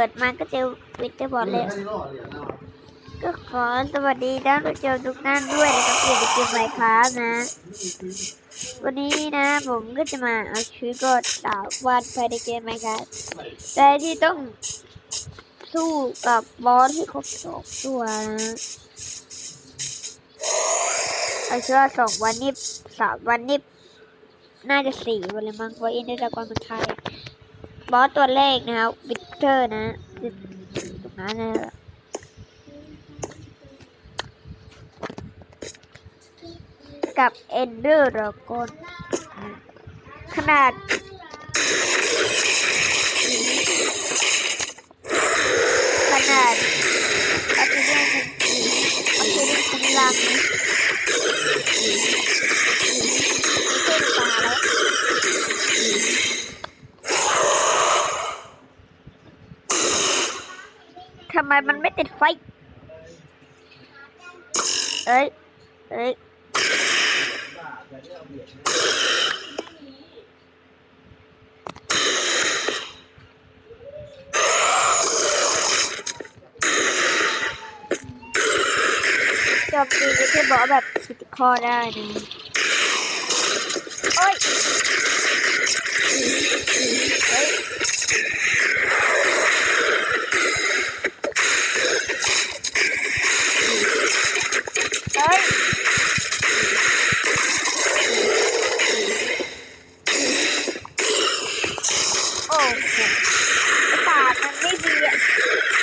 เปิดมาก็เจอวิทเตอร์บอลเลยก็ขอสวัสดีท่านผู้ชมทุกท่านด้วยนะครับอยู่ในเกมไมค์ครับนะ วันนี้นะผมก็จะมาเอาชีวิตกดสาววาดภายในเกมไมค์ครับแต่ที่ต้องสู้กับบอสที่ครบสองตัวนะเอาเชื่อสองวันนี้สามวันนี้น่าจะสี่วันเลยมั้งเพราะอินเดอร์ดากอนมันไทย บอสตัวแรกนะครับวิกเตอร์นะตรงนั้นนะกับเอนเดอร์ดากอนขนาดขนาดอัลเทเรียนอัลเทเรียนกำลังไม่ใช่ตาแล้ว ทำไมมันไม่ติดไฟ เอ้ย เอ้ย จบจริงไม่ใช่บอกแบบคิดข้อได้นะโอ้ยเฮ้ย เฮ้ย โอ้โหประสาทมันไม่ดีอะ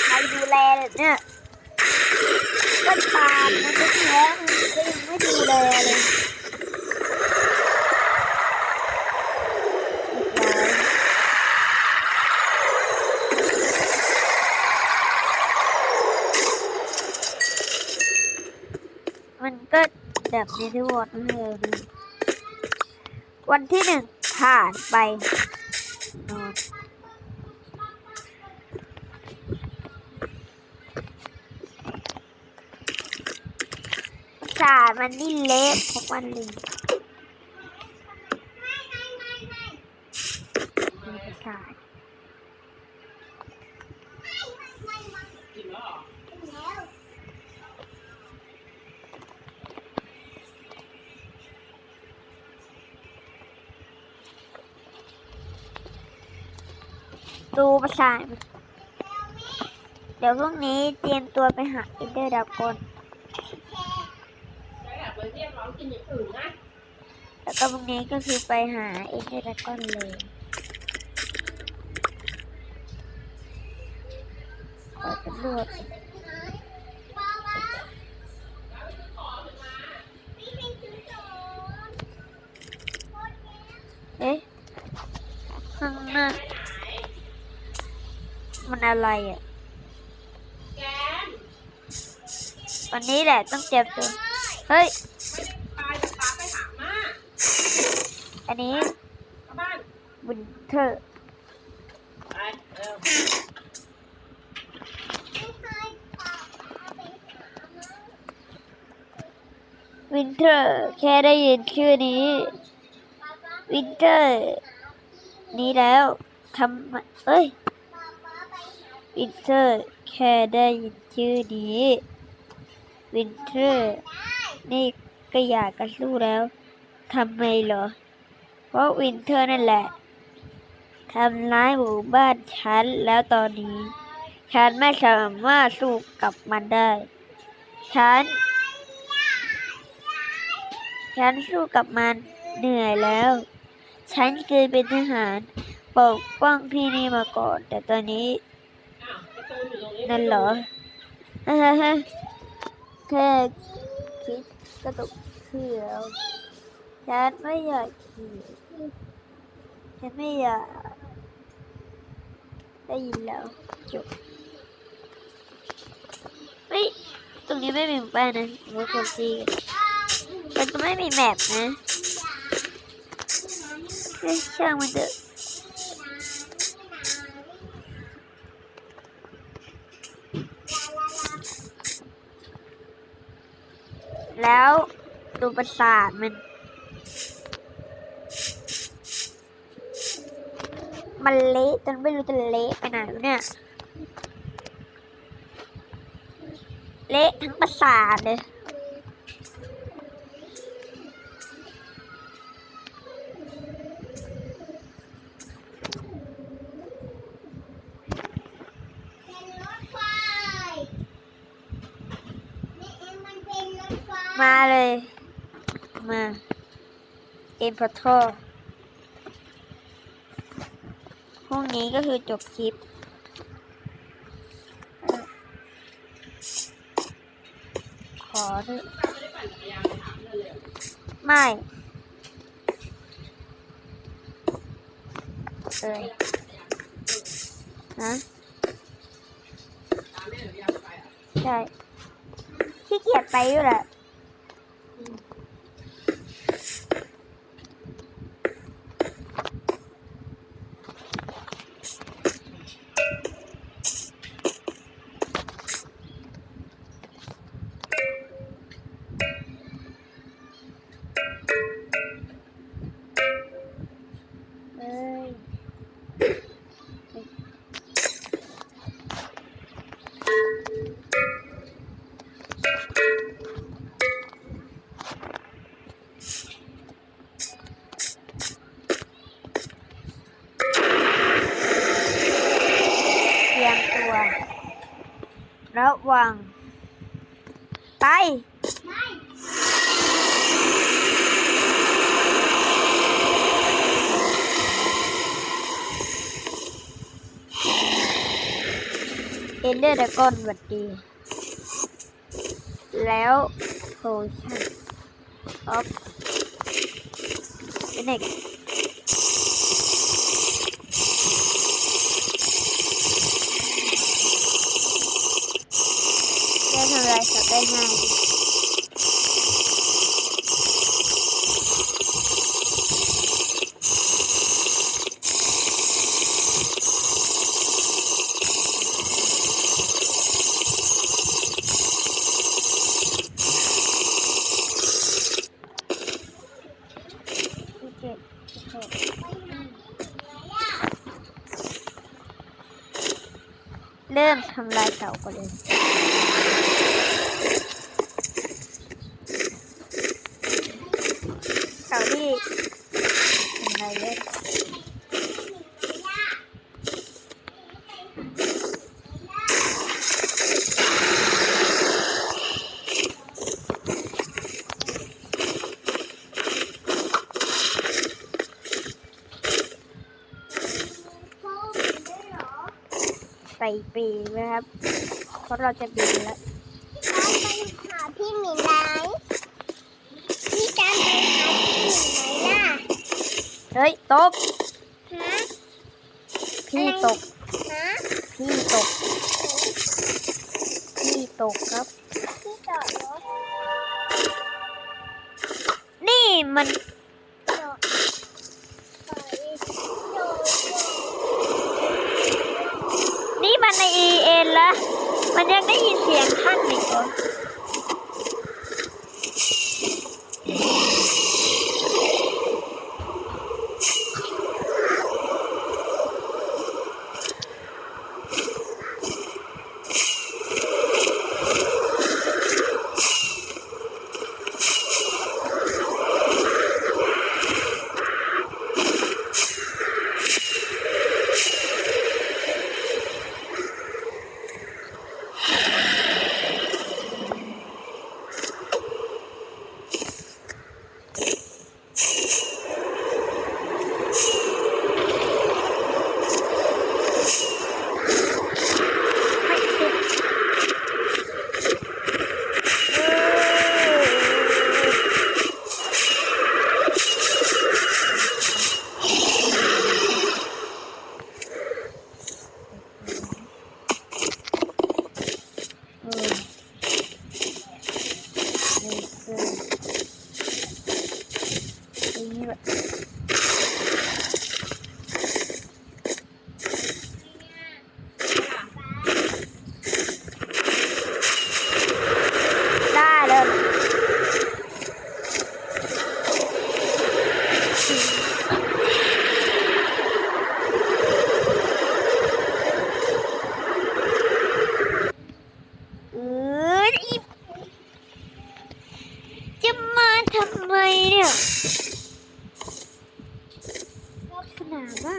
ใครดูแลเลยเนี่ยประสาทมันจะแท้มันก็ยังไม่ดูแลเลยเรียบร้อยมัน ก็แบบนี้ที่วอดนั่นเลยวันที่หนึ่งผ่านไปนอนสาดมันนี่เละเพราะวันลิงมีประสาท ดูประสาทมันเดี๋ยวพรุ่งนี้เตรียมตัวไปหาอินเดอร์ดับกนแล้วอยากไปเรียกร้องกินอย่างอื่นนะแล้วก็พรุ่งนี้ก็คือไปหาเอ็นเดอร์ดากอนเลยขอตำรวจเอ๊ะ ข้างหน้า มัน อะไรอะแกนวันนี้แหละต้องเจ็บตัวเฮ้ยไปจะพาไปหาม่าอันนี้เข้าบ้านวินเทอร์ไปเร็ววินเทอร์แค่ได้ยินชื่อนี้ วินเทอร์ นี้แล้วทำไมเอ้ย วินเทอร์แค่ได้ยินชื่อนี้วินเทอร์นี่ก็อยากกันสู้แล้วทำไมเหรอ เพราะวินเทอร์นั่นแหละทำร้ายหมู่บ้านฉันแล้วตอนนี้ ฉันไม่สามารถสู้กับมันได้ ฉัน ฉันสู้กับมันเหนื่อยแล้ว ฉันเคยเป็นทหารปกป้องที่นี่มาก่อน แต่ตอนนี้ นั่นเหรอฮ่าฮ่าฮ่าแค่คิดก็ตกเชื่อแล้วฉันไม่อยากขี่ฉันไม่อยากได้ยินแล้วจบเฮ้ยตรงนี้ไม่มีหมู่บ้านนะมือคนจีมันก็ไม่มีแมปนะช่างมันเถอะูประสาทมัน มันเละจนไม่รู้จะเละไปไหนเนี่ย เละทั้งประสาทเลย เอ็มพอทอพรุ่งนี้ก็คือจบคลิปขอเถอะถ้าไม่ได้ปั่นจักรยไปถามเพื่อนเลยไม่เอ้ยนะตามแม่หรือยากไปอะใช่ขี้เกียจไปอยู่แหละ ระวัง ไป เอนเดอร์ดากอนหวัดดี แล้วโพชั่นออฟเน็กได้ทำลายสัตว์ได้ง่ายเจ็ดสิบหกเริ่มทำลายเสาก่อนเลย เสาที่ทำลายเล่นใส่ปีกนะครับ เพราะเราจะบินแล้วเราไปหาพี่หมีไหนพี่จะไปหาพี่หมีไหนล่ะเฮ้ยตกฮะพี่ตกฮะพี่ตกพี่ตกครับ พี่จอดรถนี่มัน จอดไปจอด นี่มัน ใน EN ละมันยังได้ยินเสียง จะมาทำไมเนี่ยรอบสนามอะ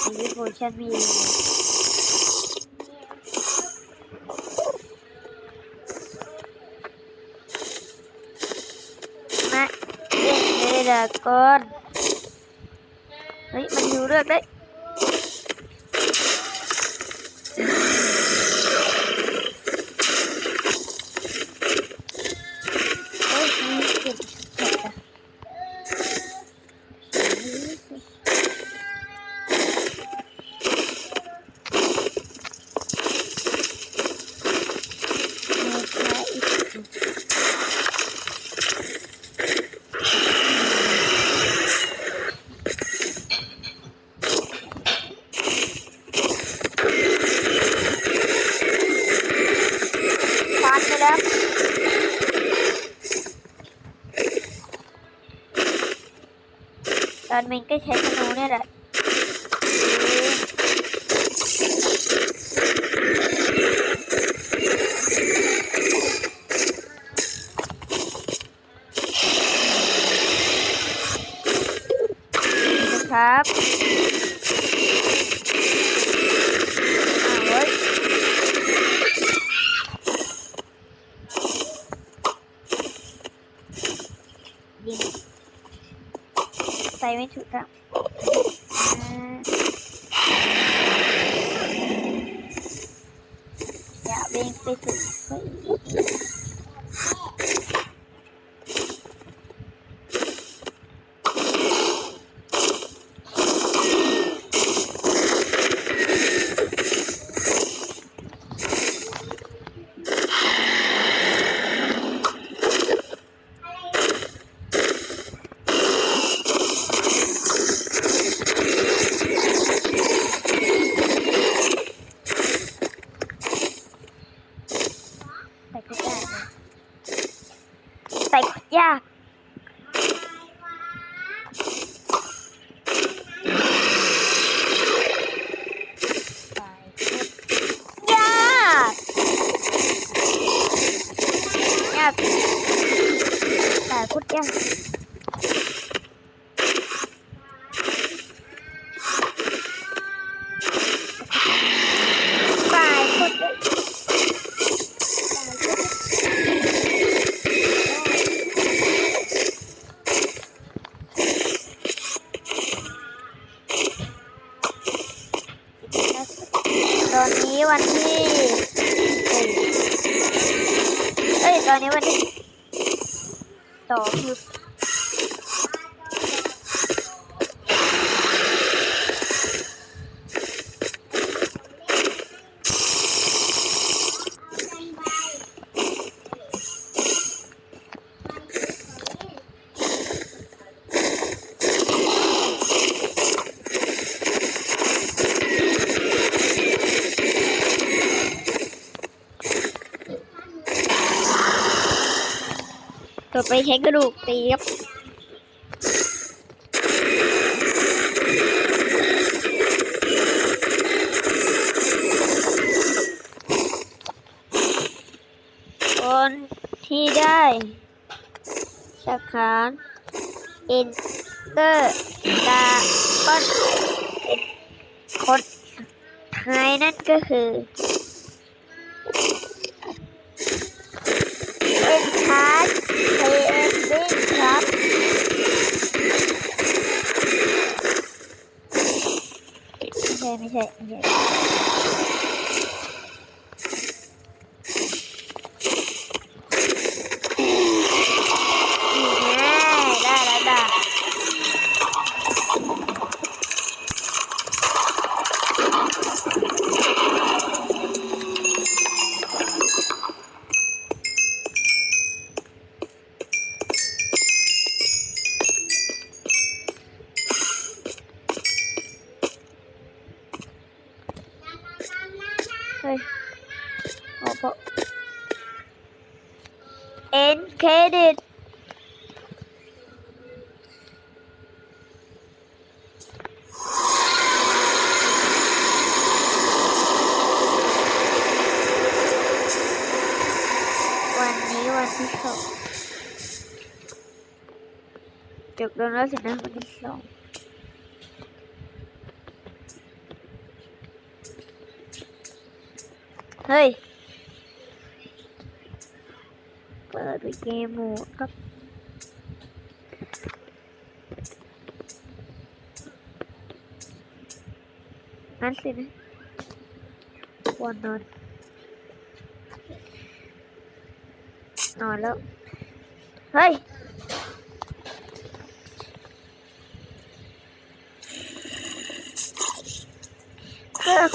ชีวิตโบชันมี ก่อน เฮ้ย มันอยู่เลือดได้เฮ้ยมีเก็บเก็บอะมีใครอีก ฟันไปแล้ว ตอน มินก็ใช้ธนูเนี่ยแหละนะครับอ้าวเฮ้ย ยิง ใส่ไนี้วันที่เอ้ยตอนนี้วันที่สองคือ ต่อไปใช้กระดูกตีครับคนที่ได้สักขานเอนเตอร์ดาบอนเป็นคนไทยนั่นก็คือเป็นชาร์ จเทนดิ้งครับไม่ใช่ไม่ใช่ไม่ใช่ Döner sind einfach nicht schlau. Hey! Baby Game up. Anthony. One rồi, Nó lớp Hey!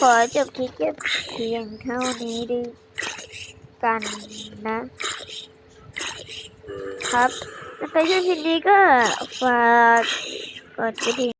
ขอจบคลิปเพียงเท่านี้ดีกันนะ ครับถ้าใครชอบคลิปนี้ก็ฝากกดกระดิ่ง